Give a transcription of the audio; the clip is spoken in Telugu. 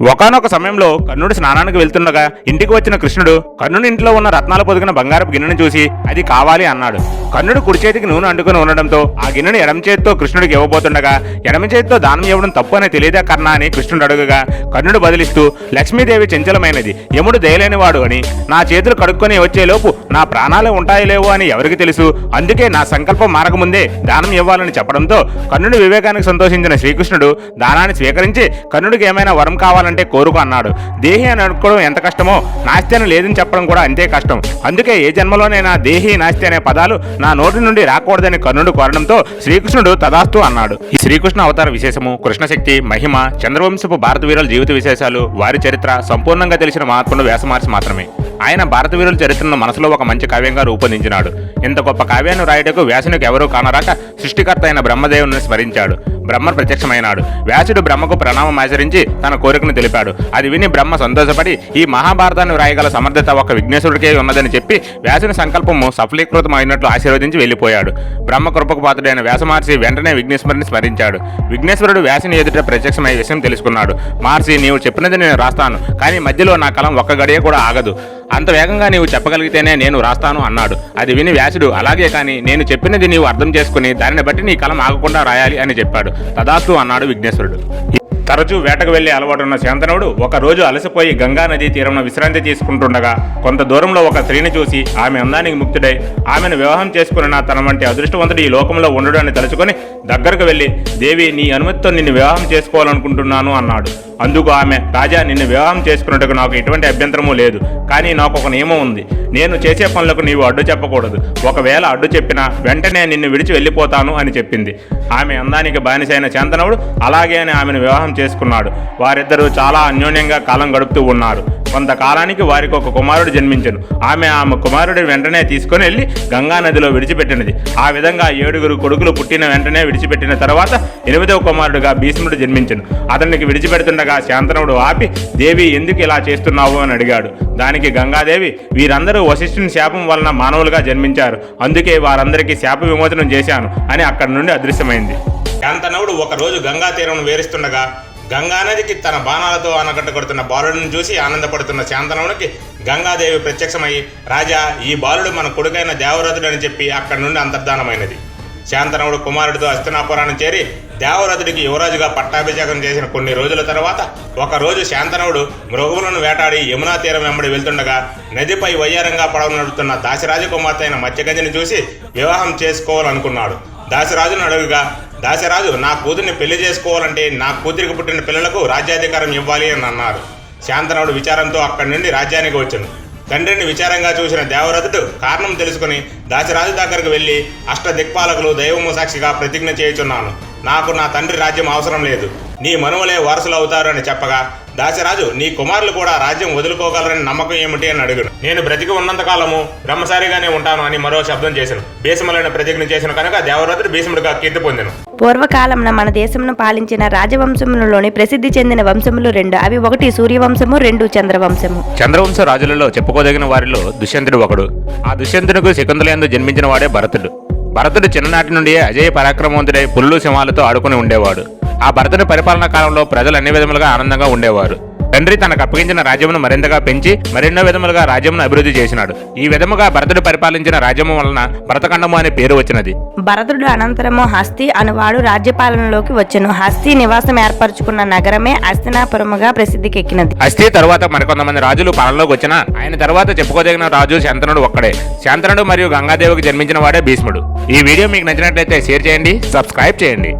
ఒకనొక సమయంలో కర్ణుడు స్నానానికి వెళ్తుండగా ఇంటికి వచ్చిన కృష్ణుడు కర్ణుడి ఇంట్లో ఉన్న రత్నాలు పొదిగిన బంగారపు గిన్నెను చూసి అది కావాలి అన్నాడు. కర్ణుడు కుడి చేతికి నూనె అంటుకుని ఉండడంతో ఆ గిన్నెను ఎడమ చేతితో కృష్ణుడికి ఇవ్వబోతుండగా ఎడమ చేతితో దానం ఇవ్వడం తప్పు అని తెలియదా కర్ణ అని కృష్ణుడు అడుగగా కర్ణుడు బదిలిస్తూ లక్ష్మీదేవి చంచలమైనది యముడు దయలేనివాడు అని నా చేతులు కడుక్కొని వచ్చేలోపు నా ప్రాణాలు ఉంటాయలేవు అని ఎవరికి తెలుసు అందుకే నా సంకల్పం మారకముందే దానం ఇవ్వాలని చెప్పడంతో కర్ణుడి వివేకానికి సంతోషించిన శ్రీకృష్ణుడు దానాన్ని స్వీకరించి కర్ణుడికి ఏమైనా వరం కావాలంటే కోరుకో అన్నాడు. దేహి అని అనుకోవడం ఎంత కష్టమో నాస్తి అని లేదని చెప్పడం కూడా అంతే కష్టం. అందుకే ఏ జన్మలోనైనా దేహి నాస్తి అనే పదాలు నా నోటి నుండి రాకూడదని కర్ణుడు కోరడంతో శ్రీకృష్ణుడు తదాస్తు అన్నాడు. ఈ శ్రీకృష్ణ అవతార విశేషము కృష్ణశక్తి మహిమ చంద్రవంశపు భారత వీరుల జీవిత విశేషాలు వారి చరిత్ర సంపూర్ణంగా తెలిసిన మహాత్ముడు వ్యాసమహర్షి మాత్రమే. ఆయన భారత వీరుల చరిత్రను మనసులో ఒక మంచి కావ్యంగా రూపొందించినాడు. ఇంత గొప్ప కావ్యాన్ని రాయటకు వ్యాసునికి ఎవరూ కానరాక సృష్టికర్త అయిన బ్రహ్మదేవుని స్మరించాడు. బ్రహ్మ ప్రత్యక్షమైనాడు. వ్యాసుడు బ్రహ్మకు ప్రణామం ఆచరించి తన కోరికను తెలిపాడు. అది విని బ్రహ్మ సంతోషపడి ఈ మహాభారతాన్ని వ్రాయగల సమర్థత ఒక విఘ్నేశ్వరుడికే ఉన్నదని చెప్పి వ్యాసుని సంకల్పము సఫలీకృతం అయినట్లు ఆశీర్వదించి వెళ్ళిపోయాడు. బ్రహ్మ కృపకు పాత్రుడైన వ్యాస మహర్షి వెంటనే విఘ్నేశ్వరుని స్మరించాడు. విఘ్నేశ్వరుడు వ్యాసుని ఎదుట ప్రత్యక్షమై విషయం తెలుసుకున్నాడు. మహర్షి నీవు చెప్పినది నేను రాస్తాను కానీ మధ్యలో నా కలం ఒక్క గడియ కూడా ఆగదు. అంత వేగంగా నీవు చెప్పగలిగితేనే నేను రాస్తాను అన్నాడు. అది విని వ్యాసుడు అలాగే కానీ నేను చెప్పినది నీవు అర్థం చేసుకుని దానిని బట్టి నీ కలం ఆగకుండా రాయాలి అని చెప్పాడు. తదాస్తు అన్నాడు విఘ్నేశ్వరుడు. తరచూ వేటకు వెళ్ళే అలవాటున్న శాంతనుడు ఒక రోజు అలసిపోయి గంగా నదీ తీరంలో విశ్రాంతి తీసుకుంటుండగా కొంత దూరంలో ఒక స్త్రీని చూసి ఆమె అందానికి ముక్తుడై ఆమెను వివాహం చేసుకున్న తన వంటి అదృష్టవంతుడు ఈ లోకంలో ఉండడు అని తలుచుకొని దగ్గరకు వెళ్ళి దేవి నీ అనుమతితో నిన్ను వివాహం చేసుకోవాలనుకుంటున్నాను అన్నాడు. అందుకు ఆమె రాజా నిన్ను వివాహం చేసుకున్నట్టుకు నాకు ఎటువంటి అభ్యంతరము లేదు. కానీ నాకు ఒక నియమం ఉంది. నేను చేసే పనులకు నీవు అడ్డు చెప్పకూడదు. ఒకవేళ అడ్డు చెప్పినా వెంటనే నిన్ను విడిచి వెళ్ళిపోతాను అని చెప్పింది. ఆమె అందానికి బానిసైన శాంతనుడు అలాగే అని ఆమెను వివాహం చేసుకున్నాడు. వారిద్దరూ చాలా అన్యోన్యంగా కాలం గడుపుతూ ఉన్నారు. కొంతకాలానికి వారికి ఒక కుమారుడు జన్మించను. ఆమె ఆమె కుమారుడి వెంటనే తీసుకొని వెళ్ళి గంగా నదిలో విడిచిపెట్టినది. ఆ విధంగా ఏడుగురు కొడుకులు పుట్టిన వెంటనే విడిచిపెట్టిన తర్వాత ఎనిమిదవ కుమారుడుగా భీష్ముడు జన్మించను. అతనికి విడిచిపెడుతుండగా శాంతనుడు ఆపి దేవి ఎందుకు ఇలా చేస్తున్నావు? అని అడిగాడు. దానికి గంగాదేవి వీరందరూ వశిష్ఠుని శాపం వలన మానవులుగా జన్మించారు. అందుకే వారందరికీ శాప విమోచనం చేశాను అని అక్కడి నుండి అదృశ్యమైంది. శాంతనవుడు ఒకరోజు గంగా తీరం వేరుస్తుండగా గంగానదికి తన బాణాలతో ఆనకట్ట కొడుతున్న బాలుడిని చూసి ఆనందపడుతున్న శాంతనవునికి గంగాదేవి ప్రత్యక్షమై రాజా ఈ బాలుడు మన కొడుకైన దేవరథుడు అని చెప్పి అక్కడి నుండి అంతర్ధానమైనది. శాంతనవుడు కుమారుడితో హస్తినాపురాన్ని చేరి దేవరథుడికి యువరాజుగా పట్టాభిషేకం చేసిన కొన్ని రోజుల తర్వాత ఒకరోజు శాంతనవుడు మృగములను వేటాడి యమునా తీరం వెంబడి వెళ్తుండగా నదిపై వయ్యారంగా పడవ నడుపుతున్న దాసిరాజు కుమార్తె అయిన మత్స్యగంజిని చూసి వివాహం చేసుకోవాలనుకున్నాడు. దాసిరాజును అడుగుగా దాశరాజు నా కూతుర్ని పెళ్ళి చేసుకోవాలంటే నా కూతురికి పుట్టిన పిల్లలకు రాజ్యాధికారం ఇవ్వాలి అని అన్నారు. శాంతనవుడు విచారంతో అక్కడి నుండి రాజ్యానికి వచ్చాను తండ్రిని విచారంగా చూసిన దేవరథుడు కారణం తెలుసుకుని దాశరాజు దగ్గరకు వెళ్ళి అష్ట దిక్పాలకులు దైవము సాక్షిగా ప్రతిజ్ఞ చేయుచున్నాను. నాకు నా తండ్రి రాజ్యం అవసరం లేదు. నీ మనువులే వారసులు అవుతారు అని చెప్పగా దాశరాజు నీ కుమారులు కూడా రాజ్యం వదులుకోగలరని నమ్మకం ఏమిటి అని అడుగును. నేను బ్రతికి ఉన్నంత కాలము బ్రహ్మచారిగానే ఉంటాను అని మరో శబ్దం చేశాను. భీష్ములైన ప్రతిజ్ఞ చేసిన కనుక దేవరథుడు భీష్ముడిగా కీర్తి పొందెను. పూర్వకాలంన మన దేశంను పాలించిన రాజవంశములలోని ప్రసిద్ధి చెందిన వంశములు రెండు. అవి ఒకటి సూర్యవంశము రెండు చంద్రవంశము. చంద్రవంశ రాజులలో చెప్పుకోదగిన వారిలో దుష్యంతుడు ఒకడు. ఆ దుష్యంతునికి శకుంతలందు జన్మించిన వాడే భరతుడు. భరతుడు చిన్ననాటి నుండి అజయ పరాక్రమవంతుడై పుల్లు సింహాలతో ఆడుకుని ఉండేవాడు. ఆ భరతుని పరిపాలనా కాలంలో ప్రజలు అన్ని విధములుగా ఆనందంగా ఉండేవారు. తండ్రి తనకు అప్పగించిన రాజ్యమును మరింతగా పెంచి మరెన్నో విధములుగా రాజ్యమును అభివృద్ధి చేసినాడు. ఈ విధముగా భరతుడు పరిపాలించిన రాజ్యము వలన భరతఖండము అనే పేరు వచ్చినది. భరతుడు అనంతరము హస్తి అనువాడు రాజ్యపాలనలోకి వచ్చెను. హస్తి నివాసం ఏర్పరచుకున్న నగరమే హస్తినాపురముగా ప్రసిద్ధికెక్కినది. అస్థి తరువాత మరికొంతమంది రాజులు పాలనలోకి వచ్చిన ఆయన తర్వాత చెప్పుకోదగిన రాజు శాంతనుడు ఒక్కడే. శాంతనుడు మరియు గంగాదేవికి జన్మించిన వాడే భీష్ముడు. ఈ వీడియో మీకు నచ్చినట్లయితే షేర్ చేయండి సబ్స్క్రైబ్ చేయండి.